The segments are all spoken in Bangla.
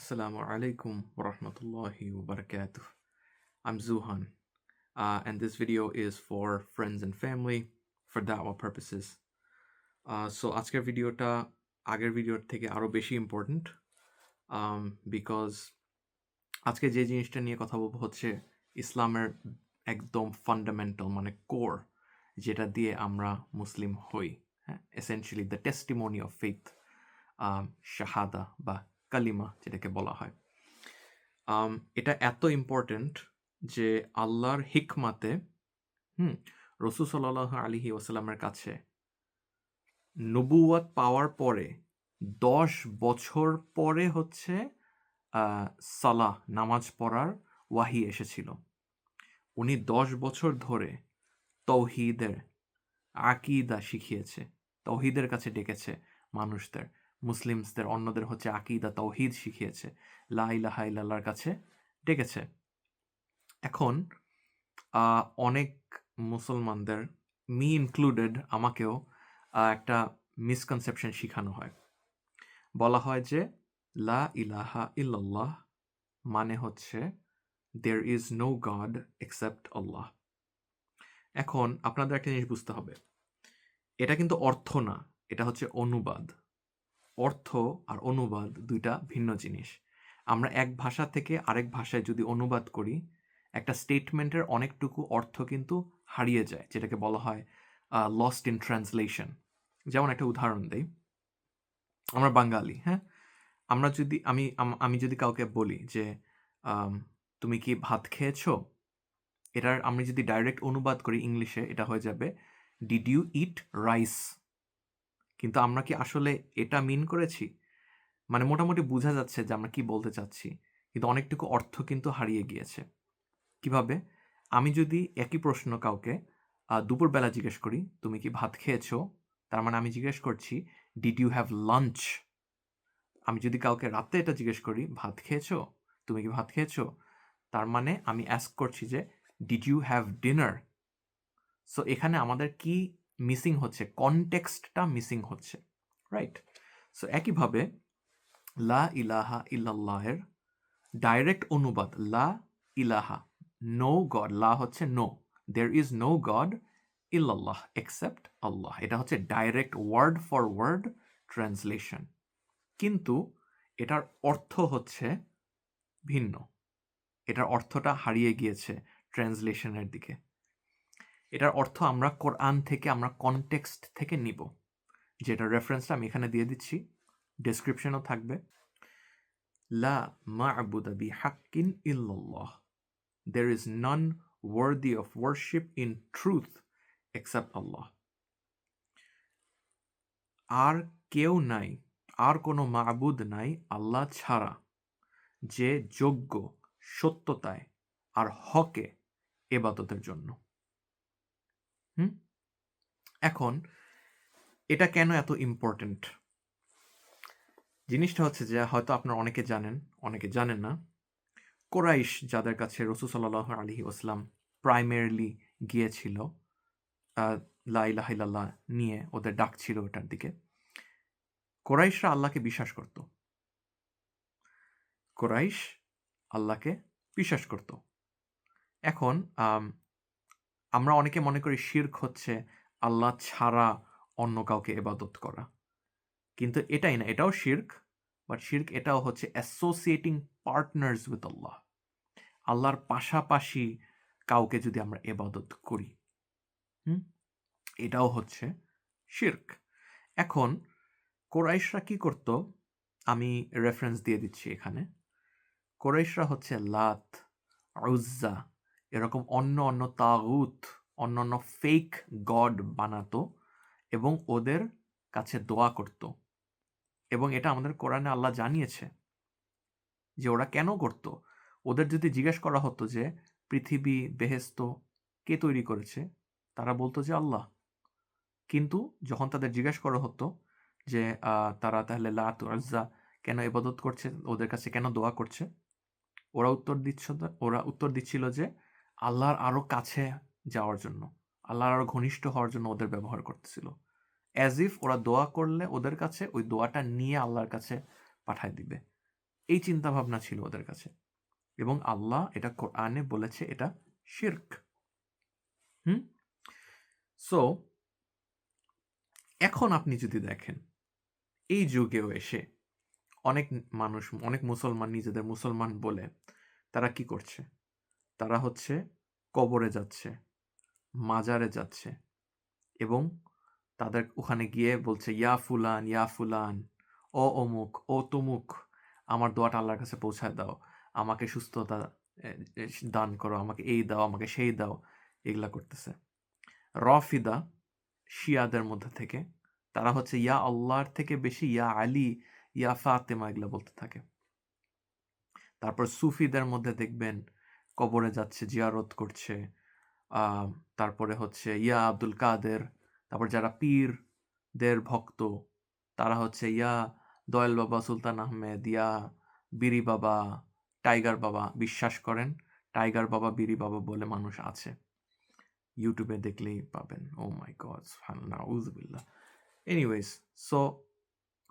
Assalamu alaikum wa rahmatullahi wa barakatuh. I'm Zuhan, uh, and this video is for friends and family for da'wah purposes. Uh, আজকের ভিডিওটা আগের ভিডিওর থেকে আরও বেশি ইম্পর্ট্যান্ট বিকজ আজকে যে জিনিসটা নিয়ে কথা বলব হচ্ছে ইসলামের একদম ফান্ডামেন্টাল মানে কোর যেটা দিয়ে আমরা মুসলিম হই হ্যাঁ essentially the testimony of faith শাহাদা বা কালিমা যেটাকে বলা হয়। এটা এত ইম্পর্ট্যান্ট যে আল্লাহর হিকমাতে, হুম, রসুল সাল্লাহ আলিহি ওসালামের কাছে নবুয়াত পাওয়ার পরে, দশ বছর পরে হচ্ছে সালাহ, নামাজ পড়ার ওয়াহি এসেছিল। উনি দশ বছর ধরে তৌহিদের আকিদা শিখিয়েছে, তৌহিদের কাছে ডেকেছে মানুষদের। মুসলিমসদের অন্যদের হচ্ছে আকিদা তৌহিদ শিখিয়েছে। লা ইলাহা ইল্লাল্লাহর কাছে ডেকেছে। এখন অনেক মুসলমানদের, মি ইনক্লুডেড, আমাকেও একটা মিসকনসেপশন শিখানো হয়। বলা হয় যে, লা ইলাহা ইল্লাল্লাহ মানে হচ্ছে there is no god except Allah এখন, আপনাদের একটা জিনিস বুঝতে হবে। এটা কিন্তু অর্থ না, এটা হচ্ছে অনুবাদ। অর্থ আর অনুবাদ দুইটা ভিন্ন জিনিস। আমরা এক ভাষা থেকে আরেক ভাষায় যদি অনুবাদ করি, একটা স্টেটমেন্টের অনেকটুকু অর্থ কিন্তু হারিয়ে যায়, যেটাকে বলা হয় লস্ট ইন ট্রান্সলেশন যেমন একটা উদাহরণ দেই। আমরা বাঙালি হ্যাঁ? আমরা যদি, আমি আমি যদি কাউকে বলি যে তুমি কি ভাত খেয়েছো? এটার, আমি যদি ডাইরেক্ট অনুবাদ করি ইংলিশে, এটা হয়ে যাবে ডিড ইউ ইট রাইস কিন্তু আমরা কি আসলে এটা মিন করেছি? মানে মোটামুটি বোঝা যাচ্ছে যে আমরা কি বলতে চাচ্ছি। কিন্তু অনেকটুকু অর্থ কিন্তু হারিয়ে গিয়েছে। কীভাবে? আমি যদি একই প্রশ্ন কাউকে দুপুরবেলা জিজ্ঞেস করি, তুমি কি ভাত খেয়েছো? তার মানে আমি জিজ্ঞেস করছি ডিড ইউ হ্যাভ লাঞ্চ আমি যদি কাউকে রাতে এটা জিজ্ঞেস করি, ভাত খেয়েছো? তুমি কি ভাত খেয়েছো? তার মানে আমি অ্যাস্ক করছি যে did you have dinner so এখানে আমাদের কি মিসিং হচ্ছে কনটেক্সটটা মিসিং হচ্ছে রাইট সো একইভাবে লা ইলাহা ইল্লাল্লাহের ডাইরেক্ট অনুবাদ, লা ইলাহা নো গড লা হচ্ছে no there is no god ইল্লাল্লাহ এক্সেপ্ট আল্লাহ, এটা হচ্ছে direct word for word translation কিন্তু এটার অর্থ হচ্ছে ভিন্ন, এটার অর্থটা হারিয়ে গিয়েছে ট্রান্সলেশনের দিকে। এটার অর্থ আমরা কোরআন থেকে আমরা কনটেক্সট থেকে নিব। যেটা রেফারেন্সটা আমি এখানে দিয়ে দিচ্ছি। ডেসক্রিপশনও থাকবে। লা মা'বুদা হাক্কিন ইল্লাল্লাহ। There is none worthy of worship in truth except Allah আর কেউ নাই, আর কোনো মাবুদ নাই আল্লাহ ছাড়া, যে যোগ্য সত্যতায় আর হকে এবাদতের জন্য। হুম? এখন এটা কেন এত ইম্পর্ট্যান্ট জিনিসটা হচ্ছে যে হয়তো আপনারা অনেকে জানেন অনেকে জানেন না কোরাইশ যাদের কাছে রসুল সাল্লাহ আলহি ওসলাম প্রাইমারিলি গিয়েছিল আহ, লা ইলাহা ইল্লাল্লাহ নিয়ে ওদের ডাক ছিল ওটার দিকে কোরাইশরা আল্লাহকে বিশ্বাস করত। কোরাইশ আল্লাহকে বিশ্বাস করত। এখন আমরা অনেকে মনে করি শির্ক হচ্ছে আল্লাহ ছাড়া অন্য কাউকে এবাদত করা। কিন্তু এটাই না, এটাও শির্ক বাট শির্ক এটাও হচ্ছে অ্যাসোসিয়েটিং পার্টনার্স উইথ আল্লাহ। আল্লাহর পাশাপাশি কাউকে যদি আমরা এবাদত করি, হুম? এটাও হচ্ছে শির্ক। এখন কোরাইশরা কি করত? আমি রেফারেন্স দিয়ে দিচ্ছি এখানে। কোরাইশরা হচ্ছে লাত, উজ্জা এরকম অন্য অন্য তাগুত, অন্য অন্য ফেক গড বানাতো এবং ওদের কাছে দোয়া করত। এবং এটা আমাদের কোরআনে আল্লাহ জানিয়েছে যে ওরা কেন করত? ওদের যদি জিজ্ঞেস করা হতো যে, পৃথিবী, বেহেস্ত, কে তৈরি করেছে? তারা বলতো যে, আল্লাহ। কিন্তু যখন তাদের জিজ্ঞেস করা হতো যে তারা তাহলে লাত আজ্জা কেন ইবাদত করছে? ওদের কাছে কেন দোয়া করছে? ওরা উত্তর দিচ্ছ, ওরা উত্তর দিচ্ছিল যে আল্লাহর আরও কাছে যাওয়ার জন্য, আল্লাহর আরও ঘনিষ্ঠ হওয়ার জন্য ওদের ব্যবহার করতেছিল। অ্যাজ ইফ ওরা দোয়া করলে ওদের কাছে, ওই দোয়াটা নিয়ে আল্লাহর কাছে পাঠায় দিবে। এই চিন্তা ভাবনা ছিল ওদের কাছে। এবং আল্লাহ এটা কোরআনে বলেছে, এটা শির্ক। হুম? সো এখন আপনি যদি দেখেন, এই যুগেও এসে অনেক মানুষ, অনেক মুসলমান, নিজেদের মুসলমান বলে তারা কি করছে? তারা হচ্ছে কবরে যাচ্ছে, মাজারে যাচ্ছে এবং তাদের ওখানে গিয়ে বলছে, ইয়া ফুলান ইয়া ফুলান, ও অমুক, ও তমুক, আমার দোয়াটা আল্লাহর কাছে পৌঁছায় দাও, আমাকে সুস্থতা দান করো, আমাকে এই দাও, আমাকে সেই দাও। এগুলা করতেছে। রফিদা শিয়াদের মধ্যে থেকে, তারা হচ্ছে ইয়া আল্লাহর থেকে বেশি, ইয়া আলী, ইয়া ফাতেমা এগুলো বলতে থাকে। তারপর সুফিদের মধ্যে দেখবেন কবরে যাচ্ছে, জিয়ারত করছে। তারপরে হচ্ছে ইয়া আব্দুল কাদের, তারপর যারা পীরদের ভক্ত, তারা হচ্ছে ইয়া দয়াল বাবা, সুলতান আহমেদ, ইয়া বিরি বাবা, টাইগার বাবা, বিশ্বাস করেন, টাইগার বাবা, বিরি বাবা বলে মানুষ আছে। ইউটিউবে দেখলেই পাবেন। ও মাই গড নাউজুবিল্লাহ। এনিওয়েজ, সো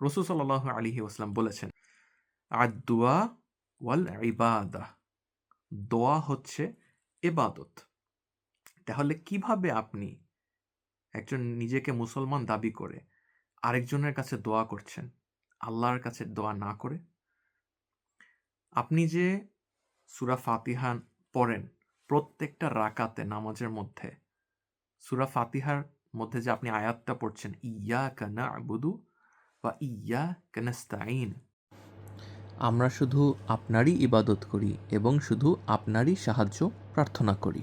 রসুল সাল্লাহ আলিহি ওসলাম বলেছেন আদুয়া ওয়াল ইবাদা দোয়া হচ্ছে এবাদত তাহলে কীভাবে আপনি একজন নিজেকে মুসলমান দাবি করে আরেকজনের কাছে দোয়া করছেন, আল্লাহর কাছে দোয়া না করে? আপনি যে সুরা ফাতিহা পড়েন প্রত্যেকটা রাকাতে নামাজের মধ্যে, সুরা ফাতিহার মধ্যে যে আপনি আয়াতটা পড়ছেন, ইয়া কানা আবুদু বা ইয়া কানাস্তাইন আমরা শুধু আপনারই ইবাদত করি এবং শুধু আপনারই সাহায্য প্রার্থনা করি।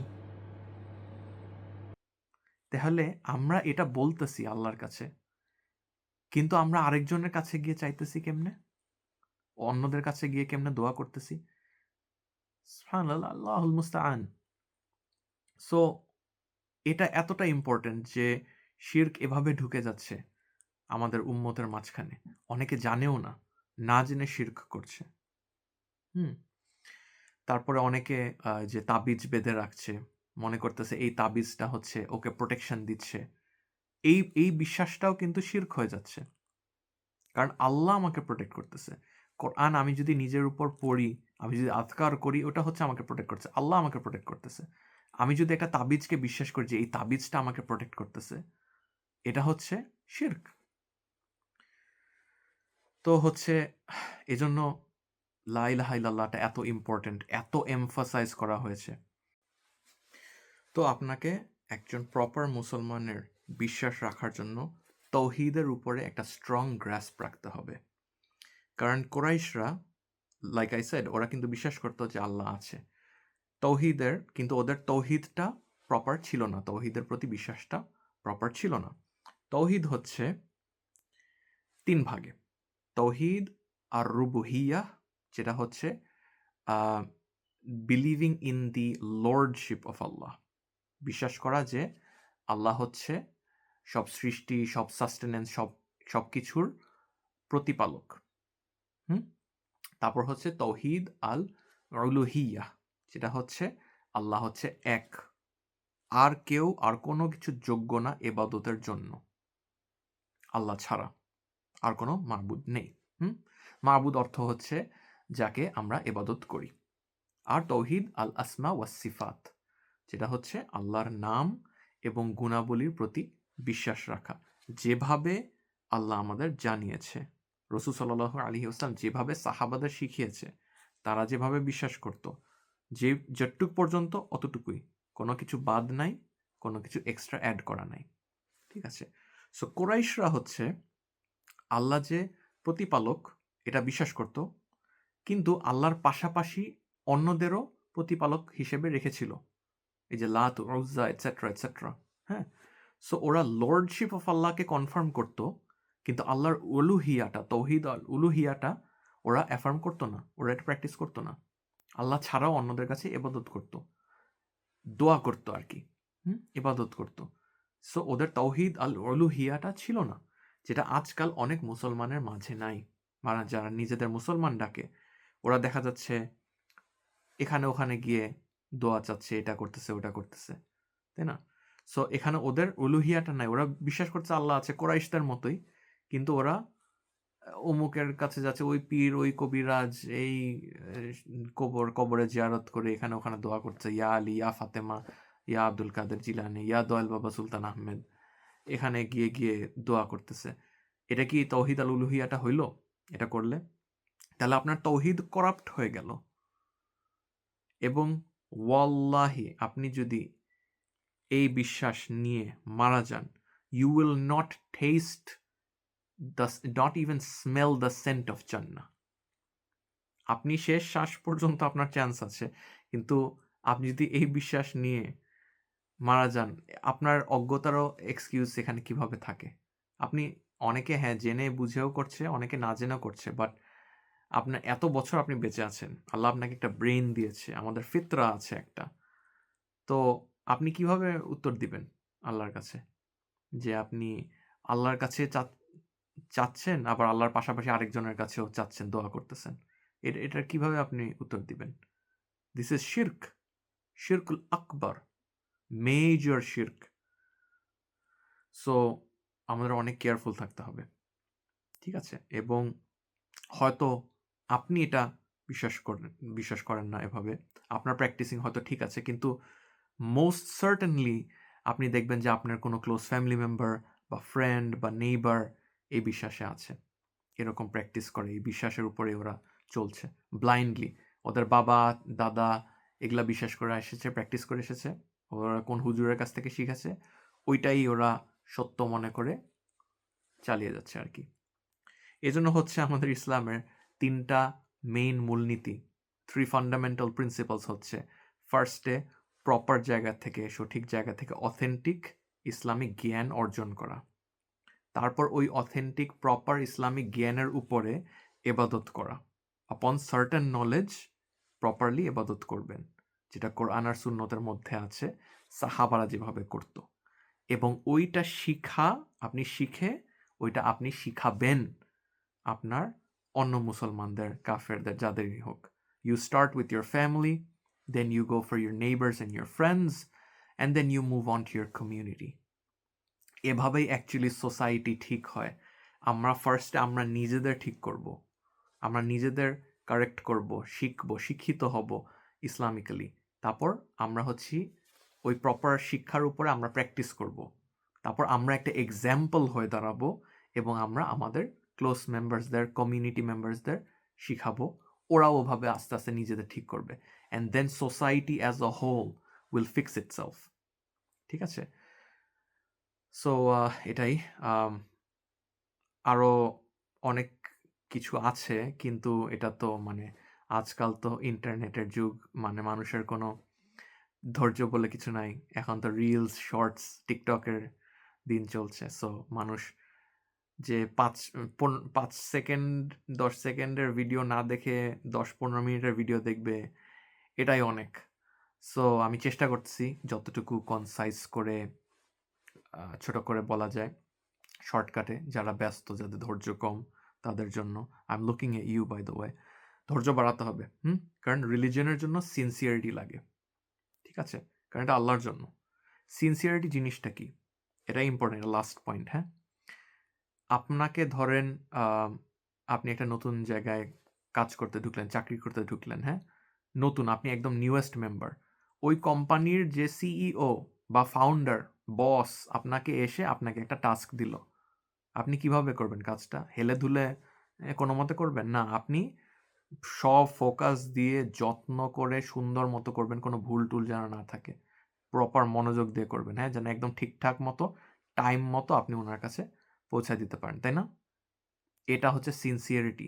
তাহলে আমরা এটা বলতেছি আল্লাহর কাছে, কিন্তু আমরা আরেকজনের কাছে গিয়ে চাইতেছি কেমনে? অন্যদের কাছে গিয়ে কেমনে দোয়া করতেছি? আল্লাহুল মুস্তাআন। সো এটা এতটা ইম্পর্টেন্ট যে শির্ক এভাবে ঢুকে যাচ্ছে আমাদের উম্মতের মাঝখানে। অনেকে জানেও না। না জেনে শির্ক করছে। হুম। তারপরে অনেকে যে তাবিজ বেঁধে রাখছে, মনে করতেছে এই তাবিজটা হচ্ছে ওকে প্রোটেকশন দিচ্ছে। এই এই বিশ্বাসটাও কিন্তু শির্ক হয়ে যাচ্ছে। কারণ আল্লাহ আমাকে প্রোটেক্ট করতেছে। কোরআন আমি যদি নিজের উপর পড়ি, আমি যদি আতকার করি, ওটা হচ্ছে আমাকে প্রোটেক্ট করছে। আল্লাহ আমাকে প্রোটেক্ট করতেছে। আমি যদি একটা তাবিজকে বিশ্বাস করি যে এই তাবিজটা আমাকে প্রোটেক্ট করতেছে, এটা হচ্ছে শির্ক। তো হচ্ছে এজন্য লাইলাহাইল্লাহটা এত ইম্পর্টেন্ট এত এমফাসাইজ করা হয়েছে। তো আপনাকে একজন প্রপার মুসলমানের বিশ্বাস রাখার জন্য তৌহিদের উপরে একটা স্ট্রং গ্রাস্প রাখতে হবে। কারণ কোরাইশরা লাইক আই সাইড ওরা কিন্তু বিশ্বাস করতো যে আল্লাহ আছে। তৌহিদের, কিন্তু ওদের তৌহিদটা প্রপার ছিল না। তৌহিদের প্রতি বিশ্বাসটা প্রপার ছিল না। তৌহিদ হচ্ছে তিন ভাগে। তৌহিদ আর রুবুহিয়া যেটা হচ্ছে believing in the lordship of Allah বিশ্বাস করা যে আল্লাহ হচ্ছে সব সৃষ্টি, সব সাস্টেনেন্স সব সব কিছুর প্রতিপালক। হুম? তারপর হচ্ছে তৌহিদ আল উলুহিয়া যেটা হচ্ছে আল্লাহ হচ্ছে এক। আর কেউ আর কোনো কিছু যোগ্য না এবাদতের জন্য। আল্লাহ ছাড়া। আর কোনো মাহবুদ নেই, হুম? মাহবুদ অর্থ হচ্ছে যাকে আমরা এবাদত করি। আর তৌহিদ আল আসমা ওয়াসিফাত যেটা হচ্ছে আল্লাহর নাম এবং গুণাবলীর প্রতি বিশ্বাস রাখা। যেভাবে আল্লাহ আমাদের জানিয়েছে, রসুল সাল্লাহ আলী আসলাম যেভাবে সাহাবাদের শিখিয়েছে, তারা যেভাবে বিশ্বাস করত, যে যেটুক পর্যন্ত অতটুকুই। কোনো কিছু বাদ নাই, কোনো কিছু এক্সট্রা অ্যাড করা নাই, ঠিক আছে? সো কোরাইশরা হচ্ছে আল্লাহ যে প্রতিপালক, এটা বিশ্বাস করত। কিন্তু আল্লাহর পাশাপাশি অন্যদেরও প্রতিপালক হিসেবে রেখেছিল। এই যে লাত রোজা এটসেট্রা এটসেট্রা হ্যাঁ? সো ওরা লর্ডশিপ অফ আল্লাহকে কনফার্ম করতো, কিন্তু আল্লাহর উলুহিয়াটা, তৌহিদ আল উলুহিয়াটা ওরা অ্যাফার্ম করতো না, ওরা এটা প্র্যাকটিস করতো না। আল্লাহ ছাড়াও অন্যদের কাছে এবাদত করতো, দোয়া করতো আর কি, হুম? এবাদত করতো। সো ওদের তৌহিদ আল উলুহিয়াটা ছিল না। যেটা আজকাল অনেক মুসলমানের মাঝে নাই। মানে যারা নিজেদের মুসলমান ডাকে, ওরা দেখা যাচ্ছে এখানে ওখানে গিয়ে দোয়া চাচ্ছে, এটা করতেছে, ওটা করতেছে, তাই না? সো এখানে ওদের উলুহিয়াটা নাই। ওরা বিশ্বাস করছে আল্লাহ আছে কোরাইশদের মতোই, কিন্তু ওরা অমুকের কাছে যাচ্ছে, ওই পীর, ওই কবিরাজ, এই কবর, কবরে জিয়ারত করে এখানে ওখানে দোয়া করছে, ইয়া আলী, ইয়া ফাতেমা, ইয়া আব্দুল কাদের জিলানি, ইয়া দয়াল বাবা সুলতান আহমেদ এখানে গিয়ে গিয়ে দোয়া করতেছে। এটা কি তৌহিদ আল উলুহিয়াটা হইল? এটা করলে। তাহলে আপনার তৌহিদ করাপ্ট হয়ে গেল। এবং ওয়াল্লাহি, আপনি যদি এই বিশ্বাস নিয়ে মারা যান you will not test the not even smell the scent of চান্না আপনি শেষ শ্বাস পর্যন্ত আপনার চান্স আছে। কিন্তু আপনি যদি এই বিশ্বাস নিয়ে মারা যান, আপনার অজ্ঞতারও এক্সকিউজ এখানে কীভাবে থাকে? আপনি অনেকে হ্যাঁ জেনে বুঝেও করছে, অনেকে না জেনেও করছে বাট আপনার এত বছর আপনি বেঁচে আছেন, আল্লাহ আপনাকে একটা ব্রেন দিয়েছে, আমাদের ফিতরা আছে একটা। তো আপনি কীভাবে উত্তর দিবেন আল্লাহর কাছে? যে আপনি আল্লাহর কাছে চাচ্ছেন, আবার আল্লাহর পাশাপাশি আরেকজনের কাছেও চাচ্ছেন, দোয়া করতেছেন? এটা এটার কীভাবে আপনি উত্তর দিবেন? দিস ইজ শির্ক শিরকুল আকবর মেজর শির্ক সো আমাদের অনেক কেয়ারফুল থাকতে হবে, ঠিক আছে? এবং হয়তো আপনি এটা বিশ্বাস করেন বিশ্বাস করেন না এভাবে। আপনার প্র্যাকটিসিং হয়তো ঠিক আছে, কিন্তু মোস্ট সার্টেনলি আপনি দেখবেন যে আপনার কোনো ক্লোজ ফ্যামিলি মেম্বার বা ফ্রেন্ড বা নেইবার এই বিশ্বাসে আছে। এরকম প্র্যাকটিস করে, এই বিশ্বাসের উপরে ওরা চলছে ব্লাইন্ডলি ওদের বাবা, দাদা এগুলা বিশ্বাস করে এসেছে প্র্যাকটিস করে এসেছে। ওরা কোন হুজুরের কাছ থেকে শিখেছে, ওইটাই ওরা সত্য মনে করে চালিয়ে যাচ্ছে আর কি। এজন্য হচ্ছে আমাদের ইসলামের তিনটা মেইন মূলনীতি থ্রি ফান্ডামেন্টাল প্রিন্সিপালস হচ্ছে ফার্স্টে প্রপার জায়গা থেকে, সঠিক জায়গা থেকে অথেন্টিক ইসলামিক জ্ঞান অর্জন করা। তারপর ওই অথেন্টিক প্রপার ইসলামিক জ্ঞানের উপরে এবাদত করা। আপন সার্টেন নলেজ প্রপারলি এবাদত করবেন। যেটা কোরআন আর সুন্নতের মধ্যে আছে, সাহাবারা যেভাবে করত। এবং ওইটা শিখা, আপনি শিখে, ওইটা আপনি শিখাবেন আপনার অন্য মুসলমানদের, কাফেরদের যাদেরই হোক। You start with your family then you go for your neighbours and your friends and then you move on to your community এভাবেই অ্যাকচুয়ালি সোসাইটি ঠিক হয়। আমরা ফার্স্টে আমরা নিজেদের ঠিক করব। আমরা নিজেদের কারেক্ট করব, শিখব, শিক্ষিত হব ইসলামিক্যালি। তারপর আমরা হচ্ছি ওই প্রপার শিক্ষার উপরে আমরা প্র্যাকটিস করব। তারপর আমরা একটা এক্সাম্পল হয়ে দাঁড়াবো এবং আমরা আমাদের ক্লোজ মেম্বার্সদের কমিউনিটি মেম্বার্সদের শিখাবো। ওরাও ওভাবে আস্তে আস্তে নিজেদের ঠিক করবে। And then society as a whole will fix itself ঠিক আছে? সো এটাই আরও অনেক কিছু আছে, কিন্তু এটা তো মানে আজকাল তো ইন্টারনেটের যুগ মানে মানুষের কোনো ধৈর্য বলে কিছু নাই। এখন তো রিলস শর্টস টিকটকের দিন চলছে। সো মানুষ যে পাঁচ পাঁচ সেকেন্ড দশ সেকেন্ডের ভিডিও না দেখে দশ পনেরো মিনিটের ভিডিও দেখবে, এটাই অনেক। সো আমি চেষ্টা করছি যতটুকু কনসাইজ করে ছোট করে বলা যায় শর্টকাটে যারা ব্যস্ত, যাদের ধৈর্য কম, তাদের জন্য। I am looking at you by the way ধৈর্য বাড়াতে হবে, হুম? কারণ রিলিজনের জন্য সিনসিয়ারিটি লাগে, ঠিক আছে? কারণ এটা আল্লাহর জন্য। সিনসিয়ারিটি জিনিসটা কি? এটা ইম্পর্টেন্ট লাস্ট পয়েন্ট হ্যাঁ? আপনাকে ধরেন আপনি একটা নতুন জায়গায় কাজ করতে ঢুকলেন, চাকরি করতে ঢুকলেন হ্যাঁ? নতুন, আপনি একদম নিউয়েস্ট মেম্বার ওই কোম্পানির যে সিইও বা ফাউন্ডার বস আপনাকে এসে আপনাকে একটা টাস্ক দিল। আপনি কীভাবে করবেন কাজটা? হেলে ধুলে কোনো মতে করবেন? না, আপনি সব ফোকাস দিয়ে যত্ন করে সুন্দর মতো করবেন, কোনো ভুল টুল যেন না থাকে। প্রপার মনোযোগ দিয়ে করবেন হ্যাঁ? যেন একদম ঠিকঠাক মতো টাইম মতো আপনি ওনার কাছে পৌঁছায় দিতে পারেন, তাই না? এটা হচ্ছে সিনসিয়ারিটি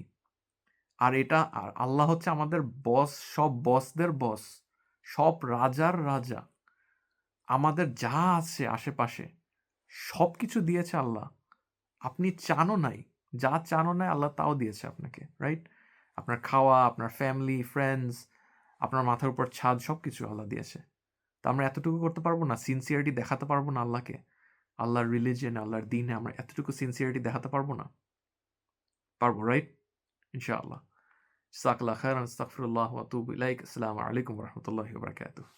আর এটা, আর আল্লাহ হচ্ছে আমাদের বস সব বসদের বস সব রাজার রাজা। আমাদের যা আছে আশেপাশে, সব কিছু দিয়েছে আল্লাহ। আপনি চানও নাই, যা চানও নাই আল্লাহ তাও দিয়েছে আপনাকে রাইট আপনার খাওয়া, আপনার ফ্যামিলি ফ্রেন্ডস আপনার মাথার উপর ছাদ সব কিছু আল্লাহ দিয়েছে। তো আমরা এতটুকু করতে পারব না? সিনসিয়ারিটি দেখাতে পারব না আল্লাহকে? আল্লাহর রিলিজিয়ান আল্লাহর দিনে আমরা এতটুকু সিনসিয়ারিটি দেখাতে পারব না? পারব রাইট ইনশাআল্লাহ। সাকলা খায়রান, আস্তাগফিরুল্লাহ আতুবু ইলাইক। আসসালামু আলাইকুম রাহমাতুল্লাহি বারাকাতুহু।